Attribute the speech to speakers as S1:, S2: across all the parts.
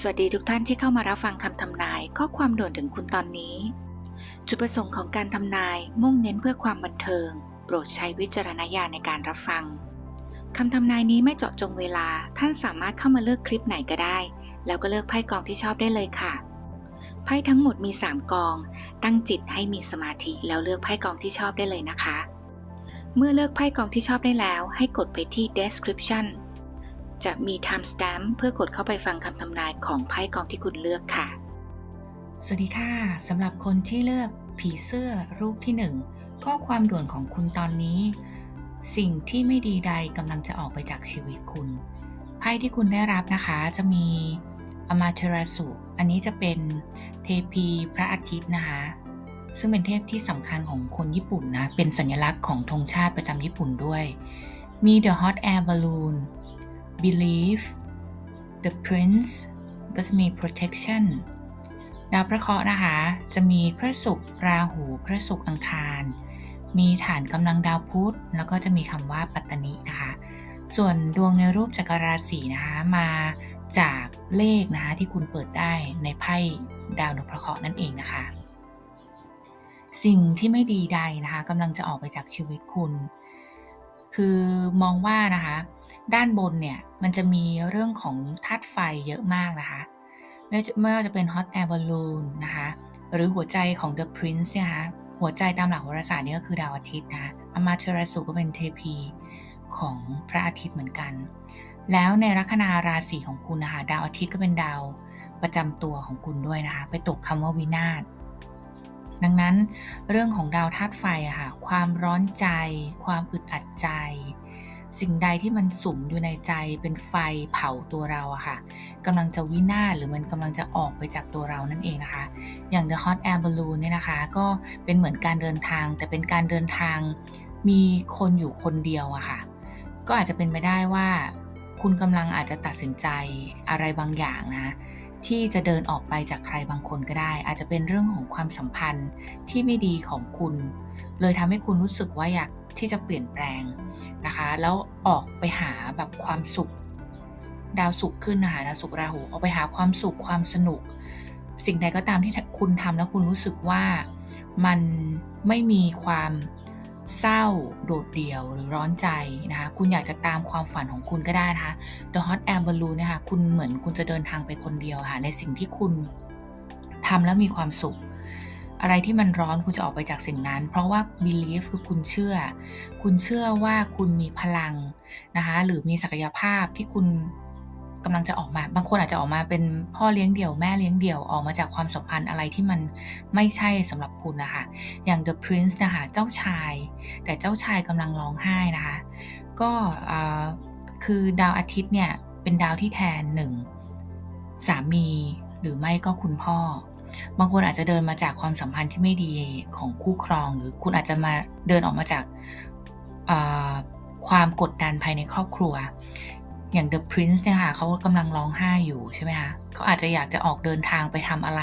S1: สวัสดีทุกท่านที่เข้ามารับฟังคำทำนายข้อความด่วนถึงคุณตอนนี้ จุดประสงค์ของการทำนายมุ่งเน้นเพื่อความบันเทิง โปรดใช้วิจารณญาณในการรับฟังคำทำนายนี้ไม่เจาะจงเวลา ท่านสามารถเข้ามาเลือกคลิปไหนก็ได้ แล้วก็เลือกไพ่กองที่ชอบได้เลยค่ะ ไพ่ทั้งหมดมี 3 กอง ตั้งจิตให้มีสมาธิแล้วเลือกไพ่กองที่ชอบได้เลยนะคะ เมื่อเลือกไพ่กองที่ชอบได้แล้ว ให้กดไปที่ description จะมี timestamp เพื่อกดเข้าไปฟังคำทำนายของไพ่กองที่คุณเลือกค่ะ
S2: สวัสดีค่ะสำหรับคนที่เลือกผีเสื้อรูปที่ 1 ข้อความด่วนของคุณตอนนี้ สิ่งที่ไม่ดีใดกำลังจะออกไปจากชีวิตคุณไพ่ที่คุณได้รับนะคะจะมีอมาเทราสุ อันนี้จะเป็นเทพีพระอาทิตย์นะคะ ซึ่งเป็นเทพที่สำคัญของคนญี่ปุ่นนะ เป็นสัญลักษณ์ของธงชาติประจำญี่ปุ่นด้วย มี The Hot Air Balloon Belief The Prince ก็จะมี Protection ดาวพระเคราะห์นะคะ จะมีพระศุกร์ราหูพระศุกร์อังคาร มีฐานกำลังดาวพุธแล้วก็จะมีคำว่าปัตตนินะคะ ส่วนดวงในรูปจักรราศีนะคะมาจากเลขนะคะที่คุณเปิดได้ในไพ่ดาวนพระเคราะห์นั่นเองนะคะ สิ่งที่ไม่ดีใดนะคะกำลังจะออกไปจากชีวิตคุณ คือมองว่านะคะ ด้านบนเนี่ยมันจะมีเรื่องของธาตุไฟเยอะมากนะคะไม่ว่าจะเป็น hot air balloon นะคะหรือหัวใจของ the prince เนี่ยนะคะหัวใจตามหลักโหราศาสตร์นี่ก็คือดาวอาทิตย์นะคะอมาเทราสุก็เป็นเทพีของพระอาทิตย์เหมือนกัน แล้วในลัคนาราศีของคุณนะคะดาวอาทิตย์ก็เป็นดาวประจำตัวของคุณด้วยนะคะไปตกคำว่าวินาศดังนั้นเรื่องของดาวธาตุไฟอะค่ะความร้อนใจ ความอึดอัดใจ สิ่งใดที่มันสุมอยู่ในใจเป็นไฟเผาตัวเราอะค่ะกำลังจะวินาศหรือมันกำลังจะออกไปจากตัวเรานั่นเองนะคะ อย่าง The Hot Air Balloon เนี่ยนะคะ ก็เป็นเหมือนการเดินทาง แต่เป็นการเดินทางมีคนอยู่คนเดียวอะค่ะ ก็อาจจะเป็นไปได้ว่า คุณกำลังอาจจะตัดสินใจอะไรบางอย่างนะที่จะเดินออกไปจากใครบางคนก็ได้ อาจจะเป็นเรื่องของความสัมพันธ์ที่ไม่ดีของคุณ เลยทำให้คุณรู้สึกว่าอยากที่จะเปลี่ยนแปลง นะคะ แล้วออกไปหาแบบความสุข ดาวสุขขึ้นนะคะดาวสุขราหูออกไปหาความสุขความสนุก สิ่งใดก็ตามที่คุณทำแล้วคุณรู้สึกว่ามันไม่มีความเศร้าโดดเดี่ยวหรือร้อนใจนะคะ คุณอยากจะตามความฝันของคุณก็ได้นะคะ The Hot Air Balloon นะคะ คุณเหมือนคุณจะเดินทางไปคนเดียวค่ะ ในสิ่งที่คุณทำแล้วมีความสุข อะไรที่มันร้อนคุณจะออกไปจากสิ่งนั้น เพราะว่า belief คือคุณเชื่อ คุณเชื่อว่าคุณมีพลังนะคะหรือมีศักยภาพที่คุณกำลังจะออกมา บางคนอาจจะออกมาเป็นพ่อเลี้ยงเดี่ยวแม่เลี้ยงเดี่ยวออกมาจากความสัมพันธ์อะไรที่มันไม่ใช่สำหรับคุณนะคะ อย่าง The Prince นะคะเจ้าชาย แต่เจ้าชายกำลังร้องไห้นะคะ ก็คือดาวอาทิตย์เนี่ยเป็นดาวที่แทนหนึ่งสามี หรือไม่ก็คุณพ่อ บางคนอาจจะเดินมาจากความสัมพันธ์ที่ไม่ดีของคู่ครอง หรือคุณอาจจะมาเดินออกมาจากความกดดันภายในครอบครัว อย่าง The Prince เนี่ยค่ะเขากำลังร้องไห้อยู่ใช่ไหมคะเขาอาจจะอยากจะออกเดินทางไปทำอะไร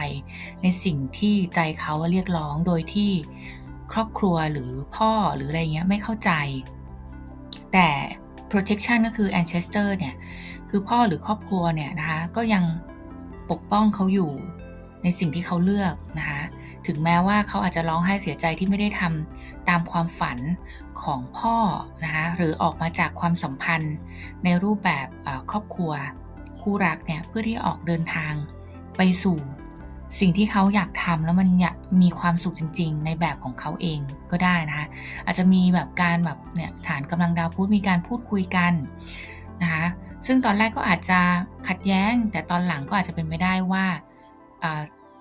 S2: ในสิ่งที่ใจเขาเรียกร้องโดยที่ครอบครัวหรือพ่อหรืออะไรเงี้ยไม่เข้าใจ แต่ protection ก็คือ ancestor เนี่ย คือพ่อหรือครอบครัวเนี่ยนะคะ ก็ยัง ปกป้องเขาอยู่ในสิ่งที่เขาเลือกนะคะ ถึงแม้ว่าเขาอาจจะร้องไห้เสียใจที่ไม่ได้ทำตามความฝันของพ่อนะคะ หรือออกมาจากความสัมพันธ์ในรูปแบบครอบครัว คู่รักเนี่ยเพื่อที่ออกเดินทางไปสู่สิ่งที่เขาอยากทำแล้วมันมีความสุขจริง ๆ ในแบบของเขาเองก็ได้นะคะ อาจจะมีแบบการแบบเนี่ยฐานกำลังดาวพุธมีการพูดคุยกันนะคะ ซึ่งตอนแรกก็อาจจะขัดแย้ง แต่ตอนหลังก็อาจจะเป็นไม่ได้ว่า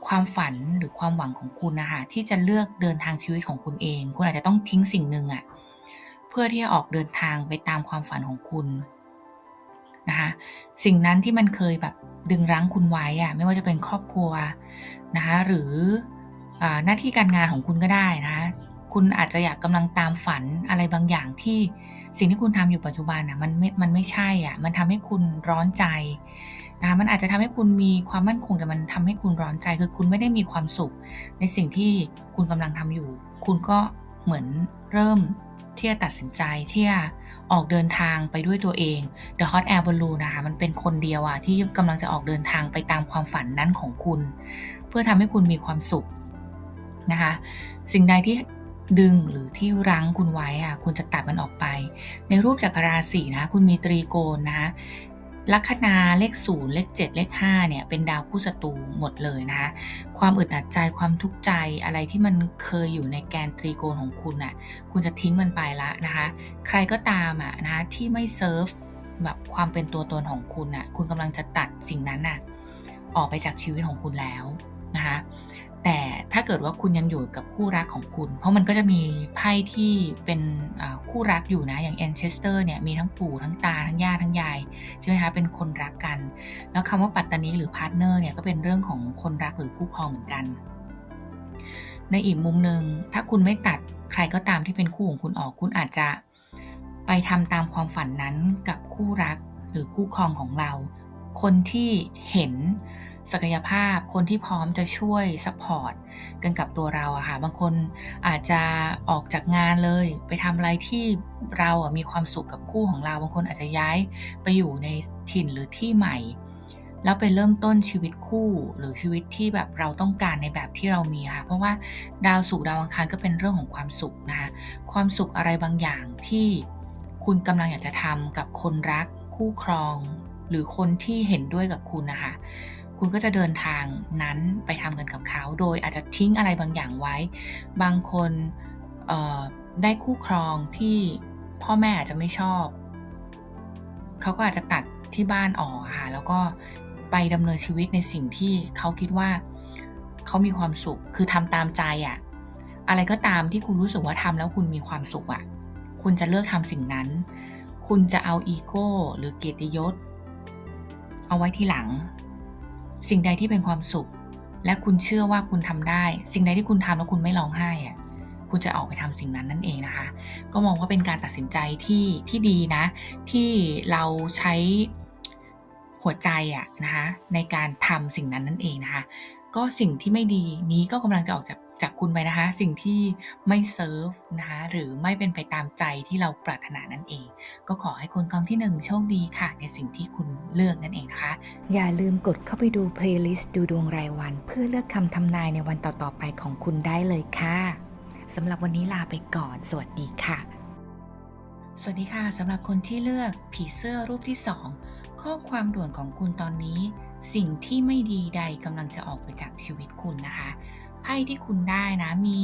S2: ความฝันหรือความหวังของคุณนะคะที่จะเลือกเดินทางชีวิตของคุณเอง คุณอาจจะต้องทิ้งสิ่งหนึ่งอะเพื่อที่จะออกเดินทางไปตามความฝันของคุณนะคะสิ่งนั้นที่มันเคยแบบดึงรั้งคุณไว้อะไม่ว่าจะเป็นครอบครัวนะคะหรืออหน้าที่การงานของคุณก็ได้นะคะ คุณอาจจะอยากกำลังตามฝันอะไรบางอย่างที่สิ่งที่คุณทำอยู่ปัจจุบันอะมันไม่มันไม่ใช่อะมันทำให้คุณร้อนใจนะมันอาจจะทำให้คุณมีความมั่นคงแต่มันทำให้คุณร้อนใจคือคุณไม่ได้มีความสุข ในสิ่งที่คุณกำลังทำอยู่ คุณก็เหมือนเริ่มที่จะตัดสินใจที่จะออกเดินทางไปด้วยตัวเอง The Hot Air Balloon นะคะมันเป็นคนเดียวอะที่กำลังจะออกเดินทางไปตามความฝันนั้นของคุณ เพื่อทำให้คุณมีความสุขนะคะ สิ่งใดที่ ดึงหรือที่รั้งคุณไว้อะคุณจะตัดมันออกไป ในรูปจักรราศีนะ คุณมีตรีโกณนะลัคนาเลขศูนย์เลขเจ็ดเลขห้าเนี่ยเป็นดาวคู่ศัตรูหมดเลยนะคะความอึดอัดใจความทุกข์ใจอะไรที่มันเคยอยู่ในแกนตรีโกณของคุณน่ะคุณจะทิ้งมันไปละนะคะใครก็ตามอะนะที่ไม่เซิร์ฟแบบความเป็นตัวตนของคุณน่ะคุณกำลังจะตัดสิ่งนั้นน่ะออกไปจากชีวิตของคุณแล้วนะคะ แต่ถ้าเกิดว่าคุณยังอยู่กับคู่รักของคุณ เพราะมันก็จะมีไพ่ที่เป็นคู่รักอยู่นะ อย่างแอนเชสเตอร์เนี่ยมีทั้งปู่ทั้งตาทั้งย่าทั้งยายใช่ไหมคะเป็นคนรักกัน แล้วคำว่าปัตตานีหรือพาร์ทเนอร์เนี่ยก็เป็นเรื่องของคนรักหรือคู่ครองเหมือนกัน ในอีกมุมหนึ่งถ้าคุณไม่ตัดใครก็ตามที่เป็นคู่ของคุณออกคุณอาจจะไปทำตามความฝันนั้นกับคู่รักหรือคู่ครองของเรา คนที่เห็น ศักยภาพ คนที่พร้อมจะช่วยซัพพอร์ตกันกับตัวเราอะค่ะ บางคนอาจจะออกจากงานเลย ไปทำอะไรที่เราอะมีความสุขกับคู่ของเรา บางคนอาจจะย้ายไปอยู่ในถิ่นหรือที่ใหม่ แล้วไปเริ่มต้นชีวิตคู่หรือชีวิตที่แบบเราต้องการในแบบที่เรามีค่ะ เพราะว่าดาวสุขดาวอังคารก็เป็นเรื่องของความสุขนะคะ ความสุขอะไรบางอย่างที่คุณกำลังอยากจะทำกับคนรักคู่ครอง หรือคนที่เห็นด้วยกับคุณนะคะ คุณก็จะเดินทางนั้นไปทำกันกับเขา โดยอาจจะทิ้งอะไรบางอย่างไว้ บางคนได้คู่ครองที่พ่อแม่อาจจะไม่ชอบ เขาก็อาจจะตัดที่บ้านออกค่ะ แล้วก็ไปดำเนินชีวิตในสิ่งที่เขาคิดว่าเขามีความสุข คือทำตามใจอะ่ะ อะไรก็ตามที่คุณรู้สึกว่าทำแล้วคุณมีความสุขอะ่ะ คุณจะเลือกทำสิ่งนั้น คุณจะเอาอีโก้หรือเกียรติยศ เอาไว้ที่หลัง สิ่งใดที่เป็นความสุข และคุณเชื่อว่าคุณทำได้ สิ่งใดที่คุณทำแล้วคุณไม่ร้องไห้อะคุณจะออกไปทำสิ่งนั้นนั่นเองนะคะ ก็มองว่าเป็นการตัดสินใจที่ที่ดีนะ ที่เราใช้หัวใจอะนะคะในการทำสิ่งนั้นนั่นเองนะคะ ก็สิ่งที่ไม่ดีนี้ก็กำลังจะออกจาก จากคุณไปนะคะ สิ่งที่ไม่เซิร์ฟนะคะหรือไม่เป็นไปตามใจที่เราปรารถนานั่นเอง ก็ขอให้คนกองที่หนึ่งโชคดีค่ะ ในสิ่งที่คุณเลือกนั่นเองนะคะ
S1: อย่าลืมกดเข้าไปดูเพลย์ลิสต์ดูดวงรายวัน เพื่อเลือกคำทำนายในวันต่อๆไปของคุณได้เลยค่ะสำหรับวันนี้ลาไปก่อน สวัสดีค่ะ
S2: สวัสดีค่ะสำหรับคนที่เลือกผีเสื้อรูปที่ 2 ข้อความด่วนของคุณตอนนี้ สิ่งที่ไม่ดีใดกำลังจะออกไปจากชีวิตคุณนะคะ ไพ่ที่คุณได้นะมี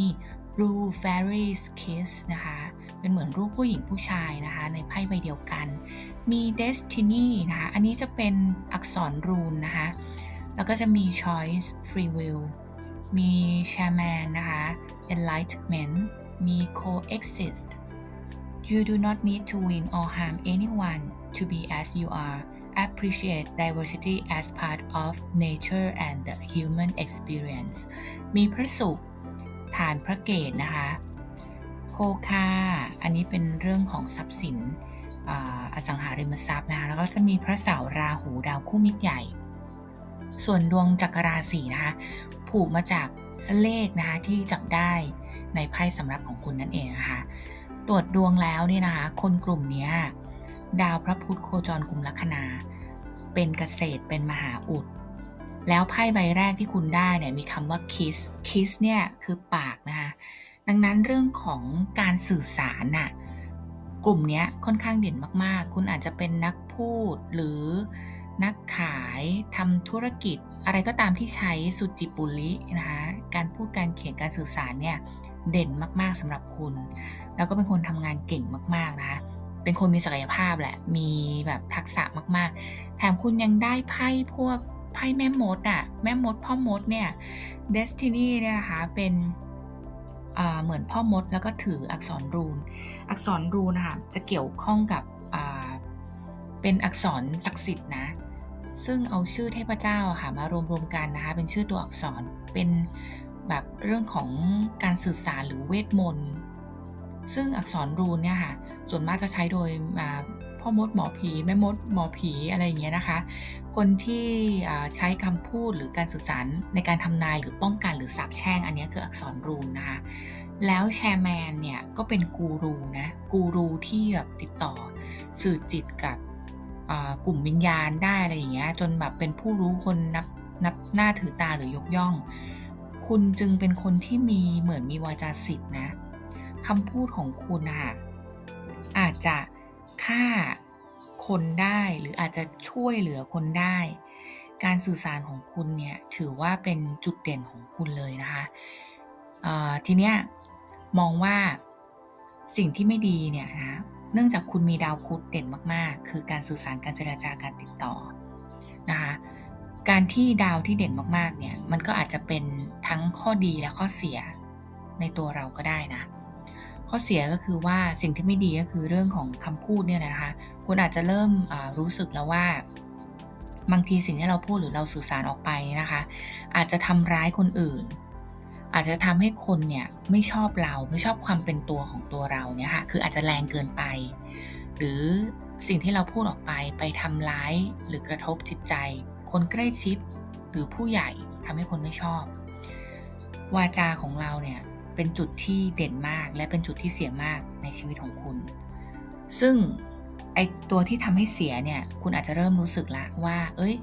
S2: Blue Fairies Kiss นะคะ เป็นเหมือนรูปผู้หญิงผู้ชายนะคะ ในไพ่ใบเดียวกัน มี Destiny นะคะ อันนี้จะเป็นอักษรรูนนะคะ แล้วก็จะมี Choice Free Will มี Shaman นะคะ Enlightenment มี Coexist You do not need to win or harm anyone to be as you are appreciate diversity as part of nature and the human experience มีพระศุกร์ฐานพระเกตนะคะโพคา อันนี้เป็นเรื่องของทรัพย์สินอสังหาริมทรัพย์นะคะแล้วก็จะมีพระเสาร์ราหูดาวคู่มิตรใหญ่ ส่วนดวงจักรราศีนะคะผูกมาจากเลขนะคะที่จับได้ในไพ่สำหรับของคุณนั่นเองนะคะตรวจดวงแล้วเนี่ยนะคะคนกลุ่มนี้ ดาวพระพุธโคจรกลุ่มลัคนา เป็นเกษตรเป็นมหาอุด แล้วไพ่ใบแรกที่คุณได้เนี่ยมีคำว่า kiss kiss เนี่ยคือปากนะคะดังนั้นเรื่องของการสื่อสารน่ะกลุ่มนี้ค่อนข้างเด่นมากๆ คุณอาจจะเป็นนักพูดหรือนักขายทำธุรกิจ อะไรก็ตามที่ใช้สุจิปุรินะคะการพูดการเขียนการสื่อสารเนี่ยเด่นมากๆสำหรับคุณ แล้วก็เป็นคนทำงานเก่งมากๆนะคะ เป็นคนมีศักยภาพแหละ มีแบบทักษะมากๆ แถมคุณยังได้ไพ่พวกไพ่แม่มดอะแม่มดพ่อมดเนี่ย Destiny เนี่ยนะคะ เป็นเหมือนพ่อมดแล้วก็ถืออักษรรูน อักษรรูนนะคะจะเกี่ยวข้องกับเป็นอักษรศักดิ์สิทธิ์นะ ซึ่งเอาชื่อเทพเจ้าค่ะมารวมๆกันนะคะ เป็นชื่อตัวอักษร เป็นแบบเรื่องของการสื่อสารหรือเวทมนต์ ซึ่งอักษรรูนเนี่ยค่ะ ส่วนมากจะใช้โดยพ่อมดหมอผีแม่มดหมอผีอะไรอย่างเงี้ยนะคะ คนที่ใช้คำพูดหรือการสื่อสารในการทำนายหรือป้องกันหรือสาบแช่ง อันนี้คืออักษรรูนนะคะ แล้วแชร์แมนเนี่ยก็เป็นกูรูนะกูรูที่แบบติดต่อสื่อจิตกับกลุ่มวิญญาณได้อะไรอย่างเงี้ยจนแบบเป็นผู้รู้คนนับนับหน้าถือตาหรือยกย่อง คุณจึงเป็นคนที่มีเหมือนมีวาจาสิทธิ์นะ คำพูดของคุณอะอาจจะฆ่าคนได้หรืออาจจะช่วยเหลือคนได้ การสื่อสารของคุณเนี่ยถือว่าเป็นจุดเด่นของคุณเลยนะคะทีเนี้ยมองว่าสิ่งที่ไม่ดีเนี่ยนะเนื่องจากคุณมีดาวพุธเด่นมากๆ คือการสื่อสารการเจรจาการติดต่อนะคะการที่ดาวที่เด่นมากๆเนี่ยมันก็อาจจะเป็นทั้งข้อดีและข้อเสียในตัวเราก็ได้นะ ข้อเสียก็คือว่าสิ่งที่ไม่ดีก็คือเรื่องของคำพูดเนี่ยนะคะ คุณอาจจะเริ่มรู้สึกแล้วว่า บางทีสิ่งที่เราพูดหรือเราสื่อสารออกไปนะคะ อาจจะทำร้ายคนอื่น อาจจะทำให้คนเนี่ยไม่ชอบเราไม่ชอบความเป็นตัวของตัวเราเนี่ยค่ะคืออาจจะแรงเกินไป หรือสิ่งที่เราพูดออกไปไปทำร้ายหรือกระทบจิตใจ คนใกล้ชิดหรือผู้ใหญ่ทำให้คนไม่ชอบ วาจาของเราเนี่ย เป็นจุดที่เด่นมากและเป็นจุดที่เสียมากในชีวิตของคุณ ซึ่งไอตัวที่ทำให้เสียเนี่ย คุณอาจจะเริ่มรู้สึกละว่า เอ้ย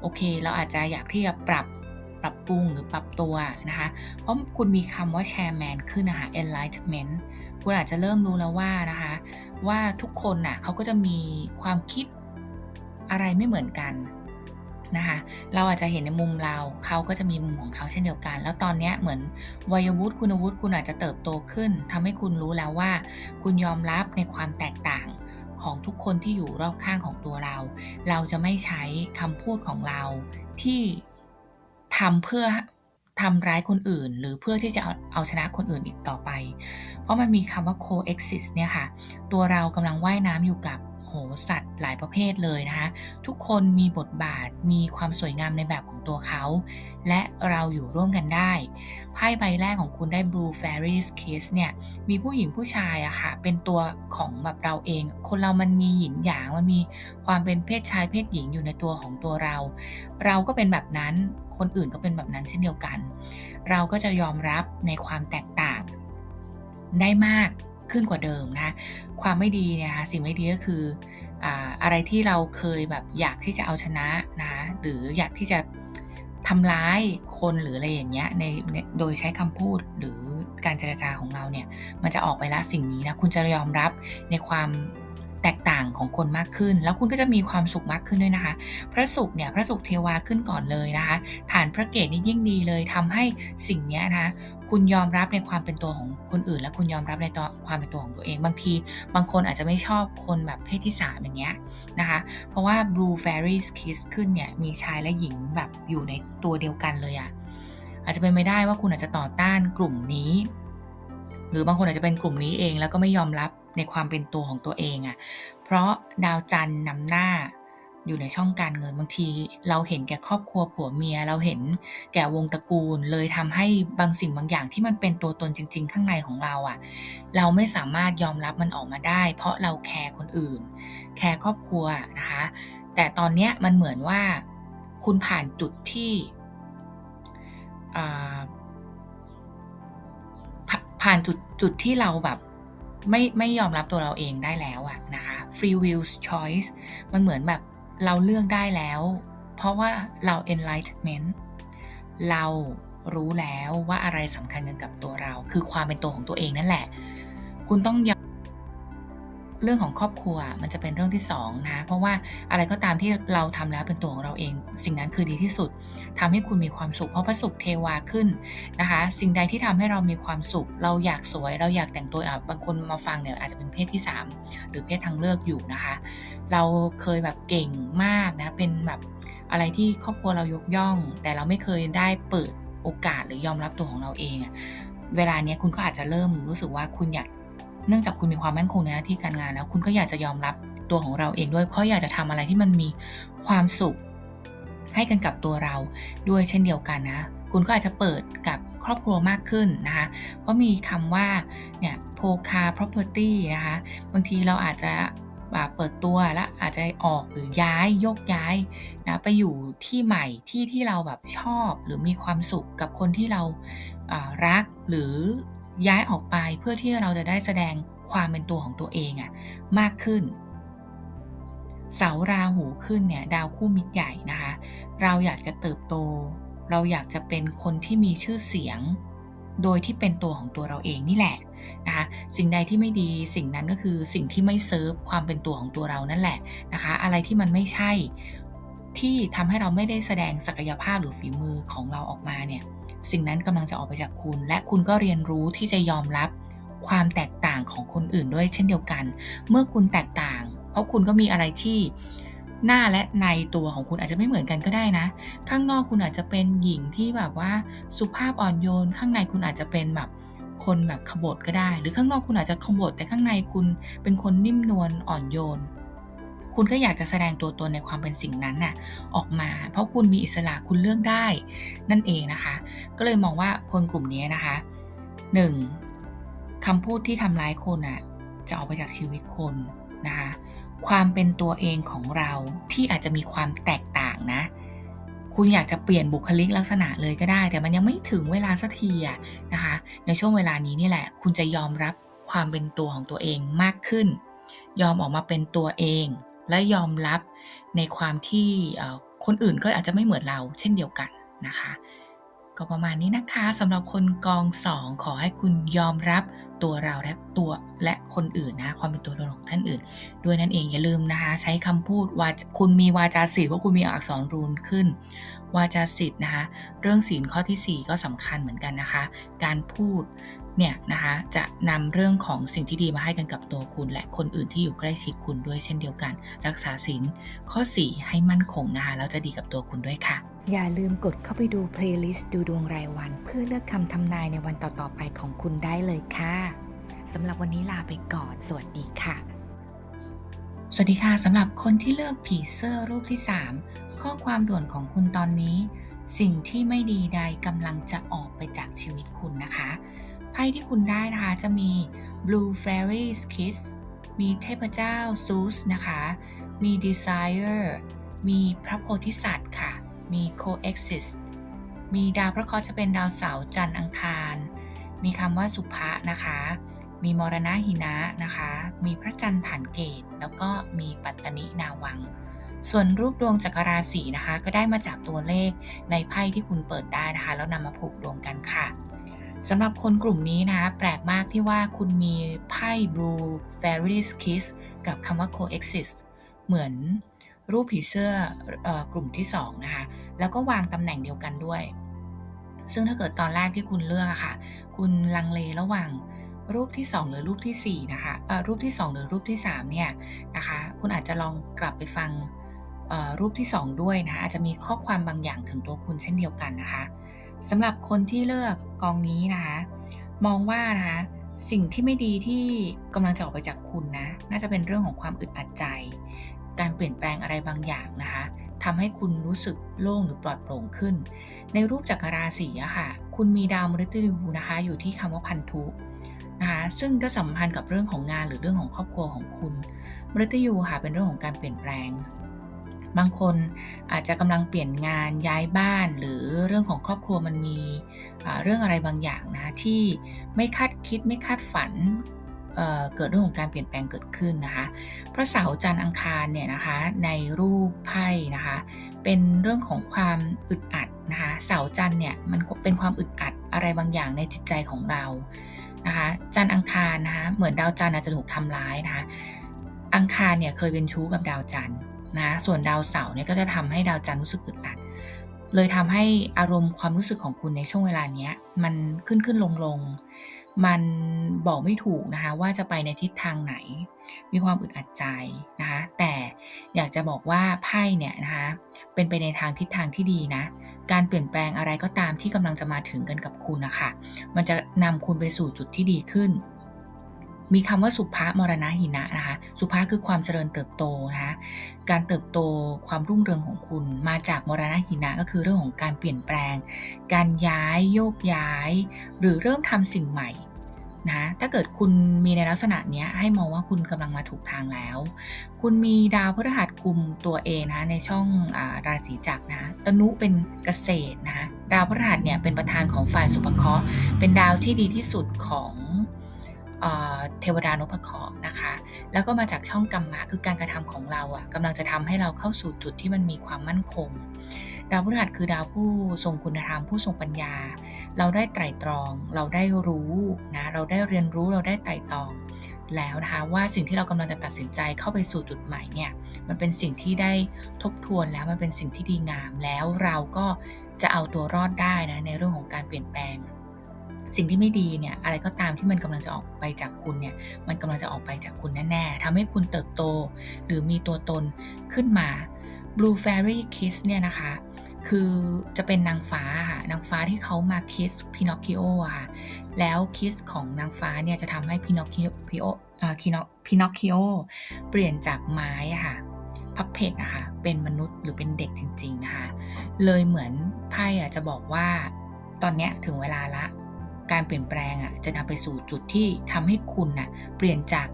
S2: โอเค เราอาจจะอยากที่จะปรับปรับปรุงหรือปรับตัวนะคะ เพราะคุณมีคำว่า chairman ขึ้นนะคะ enlightenment คุณอาจจะเริ่มรู้แล้วว่านะคะ ว่าทุกคนน่ะเขาก็จะมีความคิดอะไรไม่เหมือนกัน นะคะ เราอาจจะเห็นในมุมเราเขาก็จะมีมุมของเขาเช่นเดียวกัน แล้วตอนนี้เหมือนวัยวุฒิคุณวุฒิคุณอาจจะเติบโตขึ้นทำให้คุณรู้แล้วว่า คุณยอมรับในความแตกต่างของทุกคนที่อยู่รอบข้างของตัวเรา เราจะไม่ใช้คำพูดของเราที่ทำเพื่อทำร้ายคนอื่น หรือเพื่อที่จะเอาเอาชนะคนอื่นอีกต่อไป เพราะมันมีคำว่า coexist เนี่ยค่ะ ตัวเรากำลังว่ายน้ำอยู่กับ สัตว์หลายประเภทเลยนะคะ ทุกคนมีบทบาทมีความสวยงามในแบบของตัวเขา และเราอยู่ร่วมกันได้ไพ่ใบแรกของคุณได้ Blue Fairies Kiss เนี่ยมีผู้หญิงผู้ชายอะค่ะเป็นตัวของแบบเราเอง คนเรามันมีหยินหยางมันมีความเป็นเพศชายเพศหญิงอยู่ในตัวของตัวเรา เราก็เป็นแบบนั้นคนอื่นก็เป็นแบบนั้นเช่นเดียวกัน เราก็จะยอมรับในความแตกต่างได้มาก ขึ้นกว่าเดิมนะคะความไม่ดีเนี่ยค่ะสิ่งไม่ดีก็คืออาอะไรที่เราเคยแบบอยากที่จะเอาชนะนะคะหรืออยากที่จะทำร้ายคนหรืออะไรอย่างเงี้ยในในโดยใช้คำพูดหรือการเจรจาของเราเนี่ยมันจะออกไปละสิ่งนี้นะคุณจะยอมรับในความแตกต่างของคนมากขึ้น แล้วคุณก็จะมีความสุขมากขึ้นด้วยนะคะ พระศุกร์เนี่ยพระศุกร์เทวาขึ้นก่อนเลยนะคะ ฐานพระเกตนี่ยิ่งดีเลยทำให้สิ่งเนี้ยนะคะ คุณยอมรับในความเป็นตัวของคนอื่น และคุณยอมรับในตัวความเป็นตัวของตัวเอง บางทีบางคนอาจจะไม่ชอบคนแบบเพศที่ 3 อย่างเงี้ยนะคะ เพราะว่า Blue Fairies Kiss ขึ้นเนี่ยมีชายและหญิงแบบอยู่ในตัวเดียวกันเลยอะอาจจะเป็นไม่ได้ว่าคุณอาจจะต่อต้านกลุ่มนี้ หรือบางคนอาจจะเป็นกลุ่มนี้เองแล้วก็ไม่ยอมรับในความเป็นตัวของตัวเองอะเพราะดาวจันทร์นำหน้า อยู่ในช่องการเงินบางที เราเห็นแก่ครอบครัวผัวเมีย เราเห็นแก่วงตระกูล เลยทำให้บางสิ่งบางอย่างที่มันเป็นตัวตนจริง ๆ ข้างในของเราอะ่ะ เราไม่สามารถยอมรับมันออกมาได้ เพราะเราแคร์คนอื่น แคร์ครอบครัวนะคะ แต่ตอนเนี้ยมันเหมือนว่าคุณผ่านจุดที่ผ่านจุดจุดที่เราแบบไม่ไม่ยอมรับตัวเราเองได้แล้วอะนะคะ free will choice มันเหมือนแบบ เราเลือกได้แล้ว เพราะว่าเรา enlightenment เรารู้แล้วว่าอะไรสำคัญกันกับตัวเรา คือความเป็นตัวของตัวเองนั่นแหละ คุณต้องย เรื่องของครอบครัวมันจะเป็นเรื่องที่สองนะเพราะว่าอะไรก็ตามที่เราทำแล้วเป็นตัวของเราเอง สิ่งนั้นคือดีที่สุดทำให้คุณมีความสุขเพราะพระสุขเทวาขึ้นนะคะ สิ่งใดที่ทำให้เรามีความสุข เราอยากสวย เราอยากแต่งตัวอะบางคนมาฟังเนี่ยอาจจะเป็นเพศที่ 3 หรือเพศทางเลือกอยู่นะคะ เราเคยแบบเก่งมากนะเป็นแบบอะไรที่ครอบครัวเรายกย่อง แต่เราไม่เคยได้เปิดโอกาสหรือยอมรับตัวของเราเองเวลาเนี้ยคุณก็อาจจะเริ่มรู้สึกว่าคุณอยาก เนื่องจากคุณมีความมั่นคงในหน้าที่การงานแล้ว คุณก็อยากจะยอมรับตัวของเราเองด้วย เพราะอยากจะทำอะไรที่มันมีความสุข ให้กันกับตัวเราด้วยเช่นเดียวกันนะ คุณก็อาจจะเปิดกับครอบครัวมากขึ้นนะคะ เพราะมีคำว่าเนี่ยโพคา property นะคะ บางทีเราอาจจะเปิดตัวแล้วอาจจะออกหรือย้ายยกย้ายนะไปอยู่ที่ใหม่ที่ที่เราแบบชอบหรือมีความสุขกับคนที่เรารักหรือ ย้ายออกไปเพื่อที่เราจะได้แสดงความเป็นตัวของตัวเองอะมากขึ้น เสาราหูขึ้นเนี่ยดาวคู่มิตรใหญ่นะคะ เราอยากจะเติบโต เราอยากจะเป็นคนที่มีชื่อเสียง โดยที่เป็นตัวของตัวเราเองนี่แหละนะคะสิ่งใดที่ไม่ดีสิ่งนั้นก็คือสิ่งที่ไม่เซิร์ฟความเป็นตัวของตัวเรานั่นแหละนะคะ อะไรที่มันไม่ใช่ที่ทำให้เราไม่ได้แสดงศักยภาพหรือฝีมือของเราออกมาเนี่ย สิ่งนั้นกำลังจะออกไปจากคุณ และคุณก็เรียนรู้ที่จะยอมรับความแตกต่างของคนอื่นด้วยเช่นเดียวกัน เมื่อคุณแตกต่าง เพราะคุณก็มีอะไรที่หน้าและในตัวของคุณอาจจะไม่เหมือนกันก็ได้นะ ข้างนอกคุณอาจจะเป็นหญิงที่แบบว่าสุภาพอ่อนโยน ข้างในคุณอาจจะเป็นแบบคนแบบขบฏก็ได้ หรือข้างนอกคุณอาจจะขบฏแต่ข้างในคุณเป็นคนนิ่มนวลอ่อนโยน คุณก็อยากจะแสดงตัวตนในความเป็นสิ่งนั้นน่ะออกมา เพราะคุณมีอิสระคุณเลือกได้นั่นเองนะคะ ก็เลยมองว่าคนกลุ่มนี้นะคะ 1. คำพูดที่ทำร้ายคนอะจะออกไปจากชีวิตคนนะคะความเป็นตัวเองของเราที่อาจจะมีความแตกต่างนะ คุณอยากจะเปลี่ยนบุคลิกลักษณะเลยก็ได้ แต่มันยังไม่ถึงเวลาสักทีอะนะคะ ในช่วงเวลานี้นี่แหละ คุณจะยอมรับความเป็นตัวของตัวเองมากขึ้น ยอมออกมาเป็นตัวเอง และยอมรับในความที่คนอื่นก็อาจจะไม่เหมือนเราเช่นเดียวกันนะคะ ก็ประมาณนี้นะคะสำหรับคนกองสองขอให้คุณยอมรับตัวเราและตัวและคนอื่นนะความเป็นตัวตนของท่านอื่น ด้วยนั่นเองอย่าลืมนะคะ ใช้คำพูดว่าคุณมีวาจาศีลว่าคุณมีอักษรรูนขึ้น วาจาศีลนะคะ เรื่องศีลข้อที่ 4 ก็สำคัญเหมือนกันนะคะ การพูด เนี่ยนะคะจะนำเรื่องของสิ่งที่ดีมาให้กันกับตัวคุณ และคนอื่นที่อยู่ใกล้ชิดคุณด้วยเช่นเดียวกัน รักษาศีลข้อ 4 ให้มั่นคงนะคะแล้วจะดีกับตัวคุณด้วยค่ะ
S1: อย่าลืมกดเข้าไปดูเพลย์ลิสต์ดูดวงรายวัน เพื่อเลือกคำทำนายในวันต่อๆไปของคุณได้เลยค่ะสำหรับวันนี้ลาไปก่อน สวัสดีค่ะ
S2: สวัสดีค่ะสำหรับคนที่เลือกผีเสื้อรูปที่ 3 ข้อความด่วนของคุณตอนนี้ สิ่งที่ไม่ดีใดกำลังจะออกไปจากชีวิตคุณนะคะไพ่ที่คุณได้นะคะจะมี Blue Fairy's Kiss มีเทพเจ้าซูสนะคะ มี Desire มีพระโพธิสัตว์ค่ะ มี Coexist มีดาวพระเคราะห์จะเป็นดาวเสาร์จันทร์อังคาร มีคำว่าสุภะนะคะ มีมรณะหินะนะคะ มีพระจันทร์ฐานเกต แล้วก็มีปัตตนินาวัง ส่วนรูปดวงจักรราศีนะคะ ก็ได้มาจากตัวเลขในไพ่ที่คุณเปิดได้นะคะ แล้วนำมาผูกดวงกันค่ะ สำหรับคนกลุ่มนี้นะคะแปลกมากที่ว่าคุณมีไพ่ Blue Fairy's Kiss กับคำว่า Coexist เหมือนรูปผีเสื้อกลุ่มที่2นะคะ แล้วก็วางตำแหน่งเดียวกันด้วย ซึ่งถ้าเกิดตอนแรกที่คุณเลือกค่ะ คุณลังเลระหว่างรูปที่ 2 หรือรูปที่ 4 นะคะรูปที่ 2 หรือรูปที่3เนี่ยนะคะ คุณอาจจะลองกลับไปฟังรูปที่ 2 ด้วยนะอาจจะมีข้อความบางอย่างถึงตัวคุณเช่นเดียวกันนะคะ สำหรับคนที่เลือกกองนี้นะคะ มองว่านะคะสิ่งที่ไม่ดีที่กำลังจะออกไปจากคุณนะ น่าจะเป็นเรื่องของความอึดอัดใจ การเปลี่ยนแปลงอะไรบางอย่างนะคะทำให้คุณรู้สึกโล่งหรือปลอดโปร่งขึ้น ในรูปจักรราศีอะค่ะ คุณมีดาวมฤตยูนะคะ อยู่ที่คำว่าพันธุนะคะซึ่งก็สัมพันธ์กับเรื่องของงานหรือเรื่องของครอบครัวของคุณมฤตยูค่ะเป็นเรื่องของการเปลี่ยนแปลง บางคนอาจจะกำลังเปลี่ยนงานย้ายบ้านหรือเรื่องของครอบครัวมันมีเรื่องอะไรบางอย่างนะที่ไม่คาดคิดไม่คาดฝันเเกิดเรื่องของการเปลี่ยนแปลงเกิดขึ้นนะคะ พระเสาร์จันทร์อังคารเนี่ยนะคะในรูปไพ่นะคะ เป็นเรื่องของความอึดอัดนะคะเสาร์จันทร์เนี่ยมันเป็นความอึดอัดอะไรบางอย่างในจิตใจของเรานะคะจันทร์อังคารนะคะเหมือนดาวจันทร์อาจจะถูกทำร้ายนะคะอังคารเนี่ยเคยเป็นชู้กับดาวจันทร์ นะส่วนดาวเสาร์เนี่ยก็จะทำให้ดาวจันทร์รู้สึกอึดอัด เลยทำให้อารมณ์ความรู้สึกของคุณในช่วงเวลาเนี้ยมันขึ้นขึ้นลงลงมันบอกไม่ถูกนะคะว่าจะไปในทิศทางไหน มีความอึดอัดใจนะคะแต่อยากจะบอกว่าไพ่เนี่ยนะคะเป็นไปในทางทิศทางที่ดีนะการเปลี่ยนแปลงอะไรก็ตามที่กำลังจะมาถึงกันกับคุณนะคะมันจะนำคุณไปสู่จุดที่ดีขึ้น มีคำว่าสุภามรณะหินะนะคะ สุภาคือความเจริญเติบโตนะคะการเติบโตความรุ่งเรืองของคุณ มาจากมรณะหินะก็คือเรื่องของการเปลี่ยนแปลง การย้ายโยกย้าย หรือเริ่มทำสิ่งใหม่นะถ้าเกิดคุณมีในลักษณะนี้ให้มองว่าคุณกำลังมาถูกทางแล้ว คุณมีดาวพฤหัสกลุ่มตัวเองนะในช่องอาราศีจักรนะตนุเป็นเกษตรนะดาวพฤหัสเนี่ยเป็นประธานของฝ่ายสุภเคราะห์เป็นดาวที่ดีที่สุดของ เทวดานพเคราะห์นะคะ แล้วก็มาจากช่องกรรมะคือการกระทำของเราอะ่ะกำลังจะทำให้เราเข้าสู่จุดที่มันมีความมั่นคง ดาวพฤหัสคือดาวผู้ทรงคุณธรรมผู้ทรงปัญญา เราได้ไตร่ตรอง เราได้รู้นะเราได้เรียนรู้เราได้ไตร่ตรองแล้วนะคะว่าสิ่งที่เรากำลังจะตัดสินใจเข้าไปสู่จุดใหม่เนี่ยมันเป็นสิ่งที่ได้ทบทวนแล้วมันเป็นสิ่งที่ดีงามแล้วเราก็จะเอาตัวรอดได้นะในเรื่องของการเปลี่ยนแปลง สิ่งที่ไม่ดีเนี่ยอะไรก็ตามที่มันกำลังจะออกไปจากคุณเนี่ยมันกำลังจะออกไปจากคุณแน่ๆทำให้คุณเติบโต หรือมีตัวตนขึ้นมา Blue Fairy Kiss เนี่ยนะคะคือจะเป็นนางฟ้าค่ะนางฟ้าที่เขามาคิสพินอคคิโอค่ะแล้วคิสของนางฟ้าเนี่ยจะทำให้พินอคคิโอพินอพินอคคิโอเปลี่ยนจากไม้อะค่ะพับเพดนะคะเป็นมนุษย์หรือเป็นเด็กจริงๆนะคะเลยเหมือนไพ่อะจะบอกว่าตอนเนี้ยถึงเวลาละ การเปลี่ยนแปลงอะจะนำไปสู่จุดที่ทำให้คุณน่ะเปลี่ยนจาก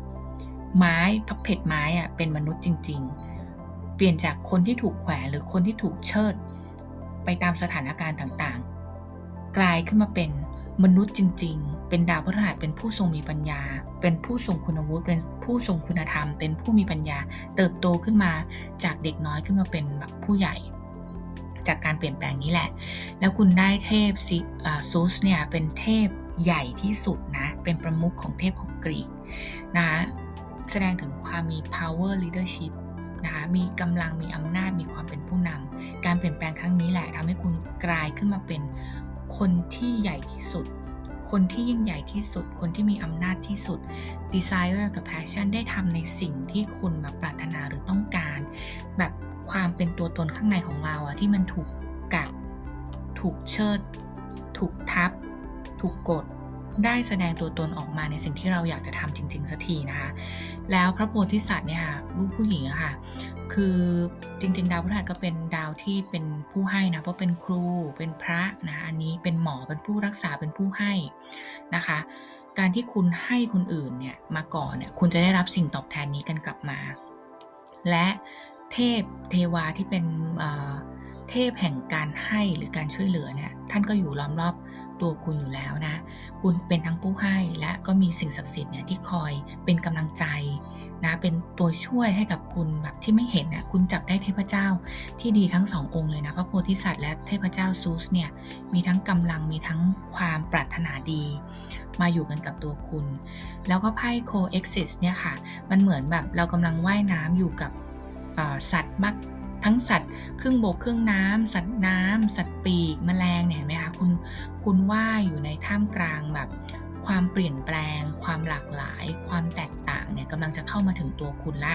S2: ไม้พับเพ็ดไม้อะเป็นมนุษย์จริง ๆ เปลี่ยนจากคนที่ถูกแขวนหรือคนที่ถูกเชิด ไปตามสถานการณ์ต่างๆ กลายขึ้นมาเป็นมนุษย์จริง ๆ เป็นดาวพฤหัสเป็นผู้ทรงมีปัญญา เป็นผู้ทรงคุณวุฒิเป็นผู้ทรงคุณธรรม เป็นผู้มีปัญญา เติบโตขึ้นมาจากเด็กน้อยขึ้นมาเป็นแบบผู้ใหญ่ จากการเปลี่ยนแปลงนี้แหละ แล้วคุณได้เทพซิซูสเนี่ยเป็นเทพใหญ่ที่สุดนะ เป็นประมุขของเทพของกรีกนะคะแสดงถึงความมี power leadership นะคะมีกำลังมีอำนาจมีความเป็นผู้นำการเปลี่ยนแปลงครั้งนี้แหละทำให้คุณกลายขึ้นมาเป็นคนที่ใหญ่ที่สุด คนที่ยิ่งใหญ่ที่สุด คนที่มีอำนาจที่สุด desire กับ passion ได้ทำในสิ่งที่คุณแบบปรารถนาหรือต้องการ แบบ ความเป็นตัวตนข้างในของเราอะที่มันถูกกัด ถูกเชิด ถูกทับ ถูกกด ได้แสดงตัวตนออกมาในสิ่งที่เราอยากจะทำจริงๆสักทีนะคะ แล้วพระโพธิสัตว์เนี่ยค่ะลูกผู้หญิงอะค่ะ คือจริงๆ ดาวพฤหัสก็เป็นดาวที่เป็นผู้ให้นะ เพราะเป็นครู เป็นพระนะ อันนี้เป็นหมอ เป็นผู้รักษา เป็นผู้ให้นะคะ การที่คุณให้คนอื่นเนี่ยมาก่อนเนี่ย คุณจะได้รับสิ่งตอบแทนนี้กันกลับมา และ เทพเทวาที่เป็นเทพแห่งการให้หรือการช่วยเหลือเนี่ยท่านก็อยู่ล้อมรอบตัวคุณอยู่แล้วนะ คุณเป็นทั้งผู้ให้และก็มีสิ่งศักดิ์สิทธิ์เนี่ยที่คอยเป็นกำลังใจนะเป็นตัวช่วยให้กับคุณแบบที่ไม่เห็นนะคุณจับได้เทพเจ้าที่ดีทั้งสององค์เลยนะพระโพธิสัตว์และเทพเจ้าซูสเนี่ยมีทั้งกำลังมีทั้งความปรารถนาดี มาอยู่กันกับตัวคุณ แล้วก็ไพ่ coexist เนี่ยค่ะ มันเหมือนแบบเรากำลังว่ายน้ำอยู่กับ สัตว์มักทั้งสัตว์เครึ่องบกเครึ่องน้ำสัตว์น้ำสัตว์ปีก แมลงเนี่ยเห็นไหมคะคุณคุณว่าอยู่ในท่ามกลางแบบความเปลี่ยนแปลง ความหลากหลาย ความแตกต่างเนี่ยกำลังจะเข้ามาถึงตัวคุณละ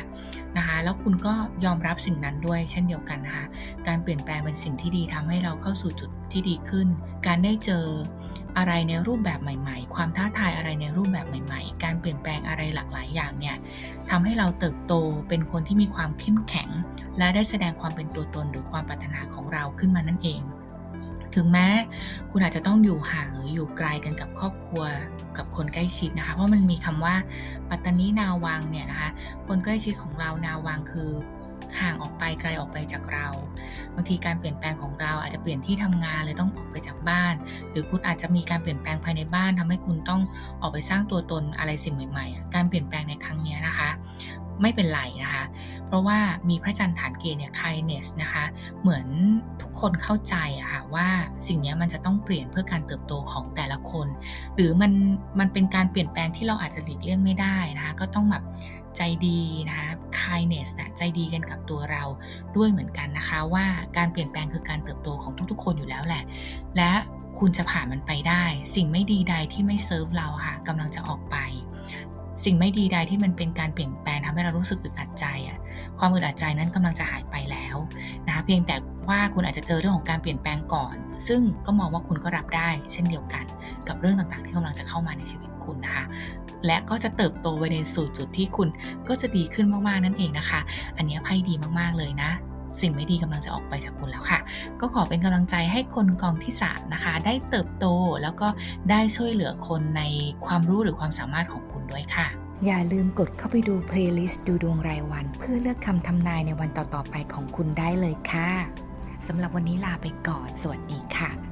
S2: นะคะ แล้วคุณก็ยอมรับสิ่งนั้นด้วยเช่นเดียวกันนะคะ การเปลี่ยนแปลงเป็นสิ่งที่ดีทำให้เราเข้าสู่จุดที่ดีขึ้น การได้เจออะไรในรูปแบบใหม่ ๆ ความท้าทายอะไรในรูปแบบใหม่ ๆ การเปลี่ยนแปลงอะไรหลากหลายอย่างเนี่ย ทำให้เราเติบโตเป็นคนที่มีความเข้มแข็ง และได้แสดงความเป็นตัวตนหรือความปรารถนาของเราขึ้นมานั่นเอง ถึงแม้คุณอาจจะต้องอยู่ห่างหรืออยู่ไกลกันกับครอบครัวกับคนใกล้ชิดนะคะ เพราะมันมีคำว่าปัตตานีนาวังเนี่ยนะคะ คนใกล้ชิดของเรานาวังคือ ห่างออกไปไกลออกไปจากเรา บางทีการเปลี่ยนแปลงของเราอาจจะเปลี่ยนที่ทำงานเลยต้องออกไปจากบ้าน หรือคุณอาจจะมีการเปลี่ยนแปลงภายในบ้านทำให้คุณต้องออกไปสร้างตัวตนอะไรสิ่งใหม่ๆ การเปลี่ยนแปลงในครั้งนี้นะคะ ไม่เป็นไรนะคะ เพราะว่ามีพระจันทร์ฐานเกณฑ์เนี่ย kindness นะคะ เหมือนทุกคนเข้าใจอะค่ะว่าสิ่งนี้มันจะต้องเปลี่ยนเพื่อการเติบโตของแต่ละคน หรือมันมันเป็นการเปลี่ยนแปลงที่เราอาจจะหลีกเลี่ยงไม่ได้นะคะ ก็ต้องแบบ ใจดีนะคะ kindness นะใจดีกันกับตัวเราด้วยเหมือนกันนะคะ ว่าการเปลี่ยนแปลงคือการเติบโตของทุกๆ คนอยู่แล้วแหละ และคุณจะผ่านมันไปได้ สิ่งไม่ดีใดที่ไม่เซิร์ฟเราค่ะกำลังจะออกไป สิ่งไม่ดีใดที่มันเป็นการเปลี่ยนแปลงทำให้เรารู้สึกอึดอัดใจอะความอึดอัดใจนั้นกำลังจะหายไปแล้วนะคะเพียงแต่ว่าคุณอาจจะเจอเรื่องของการเปลี่ยนแปลงก่อน ซึ่งก็มองว่าคุณก็รับได้ เช่นเดียวกัน กับเรื่องต่างๆ ที่กำลังจะเข้ามาในชีวิตคุณนะคะ และก็จะเติบโตไปในสู่จุดที่คุณก็จะดีขึ้นมากๆนั่นเองนะคะ อันนี้ไพ่ดีมากๆเลยนะ สิ่งไม่ดีกำลังจะออกไปจากคุณแล้วค่ะ ก็ขอเป็นกำลังใจให้คนกองที่สามนะคะ ได้เติบโตแล้วก็ได้ช่วยเหลือคนในความรู้หรือความสามารถของคุณด้วยค่ะ
S1: อย่าลืมกดเข้าไปดูเพลย์ลิสต์ดูดวงรายวัน เพื่อเลือกคำทำนายในวันต่อๆไปของคุณได้เลยค่ะสำหรับวันนี้ลาไปก่อน สวัสดีค่ะ